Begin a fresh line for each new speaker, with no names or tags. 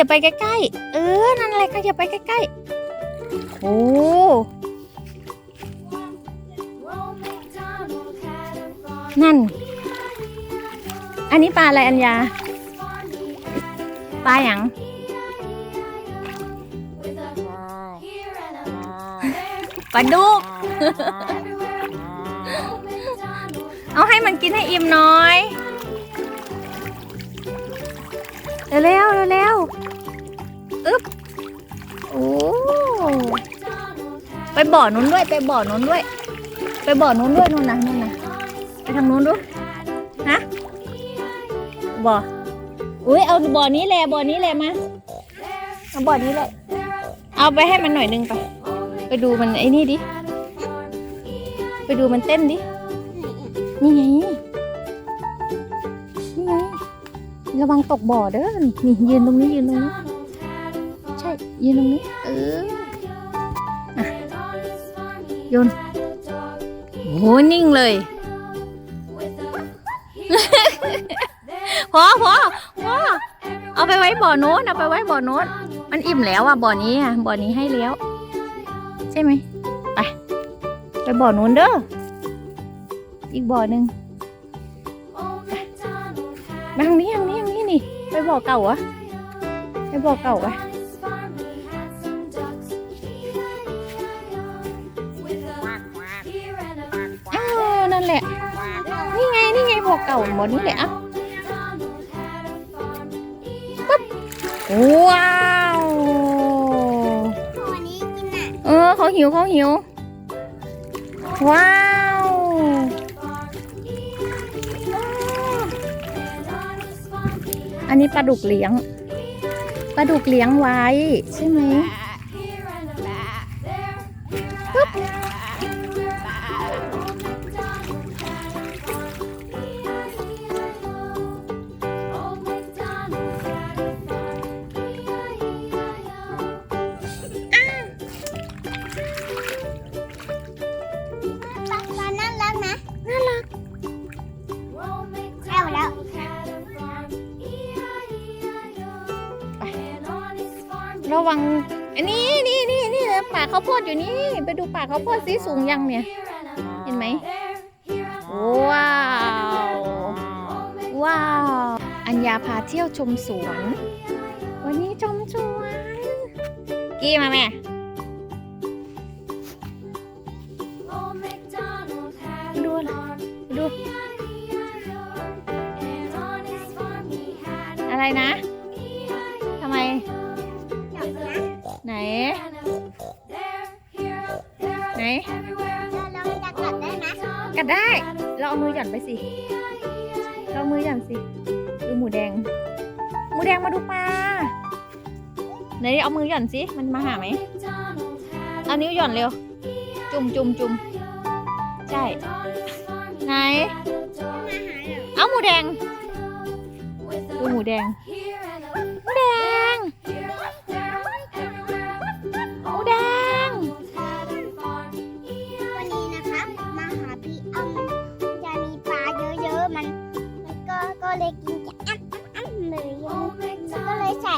ยับไปใกล้ๆ เออ นั่นแหละขยับไปใกล้ๆ โอ้นั่น อันนี้ปลาอะไรอัญญา ปลาหยังปลาดุก เอาให้มันกินให้อิ่มหน้อย เร็วๆเร็ว บ่อนู้นด้วย ไปบ่อนู้นด้วย ไปบ่อนู้นด้วยนู่นนะนู่นนะไปทางนู้นดูฮะบ่ออุ้ยเอาบ่อนี้แหละบ่อนี้แหละมาเอาบ่อนี้แหละเอาไปให้มันหน่อยนึงไป ไปดูมันไอ้นี่ดิไปดูมันเต้นดินี่ไงนี่ไงระวังตกบ่อเด้อนี่ยืนตรงนี้ยืนตรงนี้ ใช่ยืนตรงนี้เออ อะ โยนโอ้โหนิ่งเลยพอพอพอเอาไปไว้บ่อโน้นเอาไปไว้บ่อโน้นมันอิ่มแล้วอะบ่อนี้อะบ่อนี้ให้แล้ว ใช่ไหมไปไปบ่อนู้นเด้ออีกบ่อหนึ่งมาทางนี้ทางนี้ทางนี้นี่ ไปบ่อเก่าอะไปบ่อเก่าอะ อเก่าบ่อนี้แหละอะว้าว
วันนี้กินอะ
เออเขาหิวเขาหิว ว้าวอันนี้ปลาดุกเลี้ยงปลาดุกเลี้ยงไว้ ใช่ไหมปึ๊บ
ระวั
งอันนี้นี่นี่นี่ป่าข้าวโพดอยู่นี่ ไปดูป่าข้าวโพดสิสูงยังเนี่ย เห็นไหมว้าว ว้าว อัญญาพาเที่ยวชมสวน วันนี้ชมสวนกี้มาแม่ดูอะดู อะไรนะ ไหน ไหน
เราลองจะกัดได้ไหม
กัดได้ เราเอามือหย่อนไปสิเราเอามือหย่อนสิ ดูหมูแดง หมูแดงมาดูปลา ไหนเอามือหย่อนสิ มันมาหาไหมเอานิ้วหย่อนเร็ว จุ่มจุ่มจุ่มใช่ ไหน เอาหมูแดงดูหมูแดง เลย
กินจะอับอับอับเลยก็เลยใส่